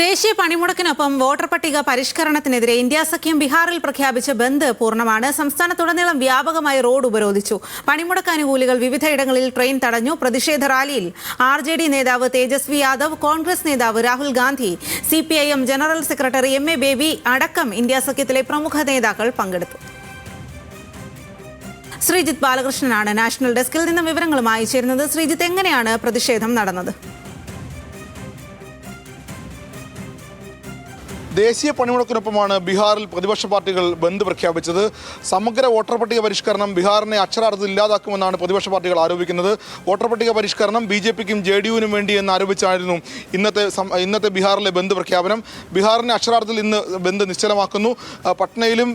ദേശീയ പണിമുടക്കിനൊപ്പം വോട്ടർ പട്ടിക പരിഷ്കരണത്തിനെതിരെ ഇന്ത്യ സഖ്യം ബീഹാറിൽ പ്രഖ്യാപിച്ച ബന്ദ് പൂർണമാണ്. സംസ്ഥാനത്തുടനീളം വ്യാപകമായി റോഡ് ഉപരോധിച്ചു. പണിമുടക്ക് അനുകൂലികൾ വിവിധയിടങ്ങളിൽ ട്രെയിൻ തടഞ്ഞു. പ്രതിഷേധ റാലിയിൽ ആർ ജെ ഡി നേതാവ് തേജസ്വി യാദവ് കോൺഗ്രസ് നേതാവ് Rahul Gandhi C P I M general secretary M A Baby അടക്കം ഇന്ത്യ സഖ്യത്തിലെ പ്രമുഖ നേതാക്കൾ പങ്കെടുത്തു. ശ്രീജിത്ത് ബാലകൃഷ്ണനാണ് നാഷണൽ ഡെസ്കിൽ നിന്ന് വിവരങ്ങളുമായി ചേരുന്നത്. ശ്രീജിത്ത് എങ്ങനെയാണ് പ്രതിഷേധം നടന്നത്? ദേശീയ പണിമുടക്കിനൊപ്പമാണ് ബീഹാറിൽ പ്രതിപക്ഷ പാർട്ടികൾ ബന്ദ് പ്രഖ്യാപിച്ചത്. സമഗ്ര വോട്ടർ പട്ടിക പരിഷ്കരണം ബീഹാറിനെ അക്ഷരാർത്ഥത്തിൽ ഇല്ലാതാക്കുമെന്നാണ് പ്രതിപക്ഷ പാർട്ടികൾ ആരോപിക്കുന്നത്. വോട്ടർ പട്ടിക പരിഷ്കരണം ബി ജെ പിക്കും ജെ ഡി യുവിനും വേണ്ടി എന്ന് ആരോപിച്ചായിരുന്നു ഇന്നത്തെ ഇന്നത്തെ ബീഹാറിലെ ബന്ദ് പ്രഖ്യാപനം. ബീഹാറിനെ അക്ഷരാർത്ഥത്തിൽ ഇന്ന് ബന്ദ് നിശ്ചലമാക്കുന്നു. പട്നയിലും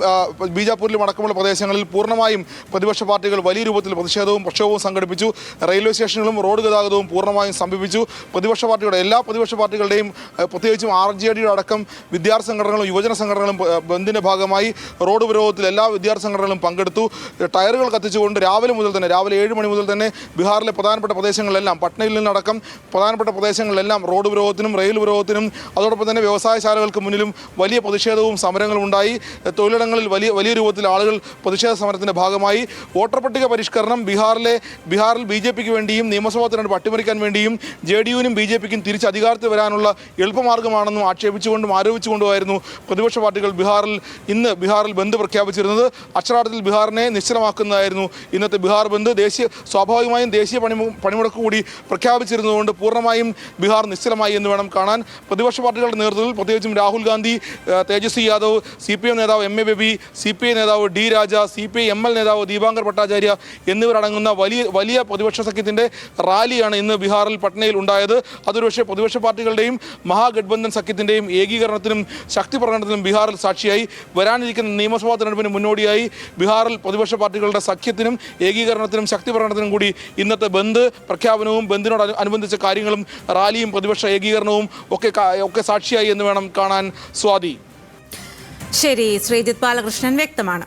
ബീജാപൂരിലും അടക്കമുള്ള പ്രദേശങ്ങളിൽ പൂർണമായും പ്രതിപക്ഷ പാർട്ടികൾ വലിയ രൂപത്തിൽ പ്രതിഷേധവും പ്രക്ഷോഭവും സംഘടിപ്പിച്ചു. റെയിൽവേ സ്റ്റേഷനുകളും റോഡ് ഗതാഗതവും പൂർണമായും സമീപിച്ചു പ്രതിപക്ഷ പാർട്ടിയുടെ എല്ലാ പ്രതിപക്ഷ പാർട്ടികളുടെയും പ്രത്യേകിച്ചും ആർ ജെ ഡിയുടെ അടക്കം വിദ്യാർത്ഥി സംഘടനകളും യുവജന സംഘടനകളും ബന്ദിന്റെ ഭാഗമായി റോഡ് ഉപരോധത്തിൽ എല്ലാ വിദ്യാർത്ഥി സംഘടനകളും പങ്കെടുത്തു. ടയറുകൾ കത്തിച്ചുകൊണ്ട് രാവിലെ മുതൽ തന്നെ രാവിലെ ഏഴ് മണി മുതൽ തന്നെ ബീഹാറിലെ പ്രധാനപ്പെട്ട പ്രദേശങ്ങളിലെല്ലാം പട്നയിൽ നിന്നടക്കം പ്രധാനപ്പെട്ട പ്രദേശങ്ങളിലെല്ലാം റോഡ് ഉപരോധത്തിനും റെയിൽ ഉപരോധത്തിനും അതോടൊപ്പം തന്നെ വ്യവസായശാലകൾക്ക് മുന്നിലും വലിയ പ്രതിഷേധവും സമരങ്ങളും ഉണ്ടായി. തൊഴിലിടങ്ങളിൽ വലിയ വലിയ രൂപത്തിൽ ആളുകൾ പ്രതിഷേധ സമരത്തിന്റെ ഭാഗമായി. വോട്ടർ പട്ടിക പരിഷ്കരണം ബീഹാറിലെ ബീഹാറിൽ ബി ജെ പിക്ക് വേണ്ടിയും നിയമസഭാ തിരഞ്ഞെടുപ്പ് അട്ടിമറിക്കാൻ വേണ്ടിയും ജെ ഡി യുവിനും ബി ജെ പിക്കും തിരിച്ച് അധികാരത്തിൽ വരാനുള്ള എളുപ്പമാർഗമാണെന്നും ആക്ഷേപിച്ചുകൊണ്ടും ആരോപിച്ചുകൊണ്ടുമായിരുന്നു പ്രതിപക്ഷ പാർട്ടികൾ ബീഹാറിൽ ഇന്ന് ബീഹാറിൽ ബന്ദ് പ്രഖ്യാപിച്ചിരുന്നത് അക്ഷരാർത്ഥത്തിൽ ബീഹാറിനെ നിശ്ചലമാക്കുന്നതായിരുന്നു. ഇന്നത്തെ ബീഹാർ ബന്ദ് ദേശീയ സ്വാഭാവികമായും ദേശീയ പണിമു പണിമുടക്ക് കൂടി പ്രഖ്യാപിച്ചിരുന്നതുകൊണ്ട് പൂർണമായും ബീഹാർ നിശ്ചലമായി എന്ന് വേണം കാണാൻ. പ്രതിപക്ഷ പാർട്ടികളുടെ നേതൃത്വത്തിൽ പ്രത്യേകിച്ചും Rahul Gandhi Tejashwi Yadav C P M നേതാവ് M A Baby C P I നേതാവ് D Raja C P I M L നേതാവ് ദീപാങ്കർ ഭട്ടാചാര്യ എന്നിവരടങ്ങുന്ന വലിയ വലിയ പ്രതിപക്ഷ സഖ്യത്തിന്റെ റാലിയാണ് ഇന്ന് ബീഹാറിൽ പട്നയിൽ ഉണ്ടായത്. അതൊരുപക്ഷെ പ്രതിപക്ഷ പാർട്ടികളുടെയും മഹാഗഡ്ബന്ധൻ സഖ്യത്തിന്റെയും ഏകീകരണത്തിനും ശക്തി പ്രകടനത്തിനും ബീഹാറിൽ സാക്ഷിയായി. വരാനിരിക്കുന്ന നിയമസഭാ തെരഞ്ഞെടുപ്പിന് മുന്നോടിയായി ബീഹാറിൽ പ്രതിപക്ഷ പാർട്ടികളുടെ സഖ്യത്തിനും ഏകീകരണത്തിനും ശക്തി പ്രകടനത്തിനും കൂടി ഇന്നത്തെ ബന്ദ് പ്രഖ്യാപനവും ബന്ദിനോട് അനുബന്ധിച്ച കാര്യങ്ങളും റാലിയും പ്രതിപക്ഷ ഏകീകരണവും ഒക്കെ ഒക്കെ സാക്ഷിയായി എന്ന് വേണം കാണാൻ സ്വാതി. ശരി ശ്രീജിത് ബാലകൃഷ്ണൻ വ്യക്തമാണ്.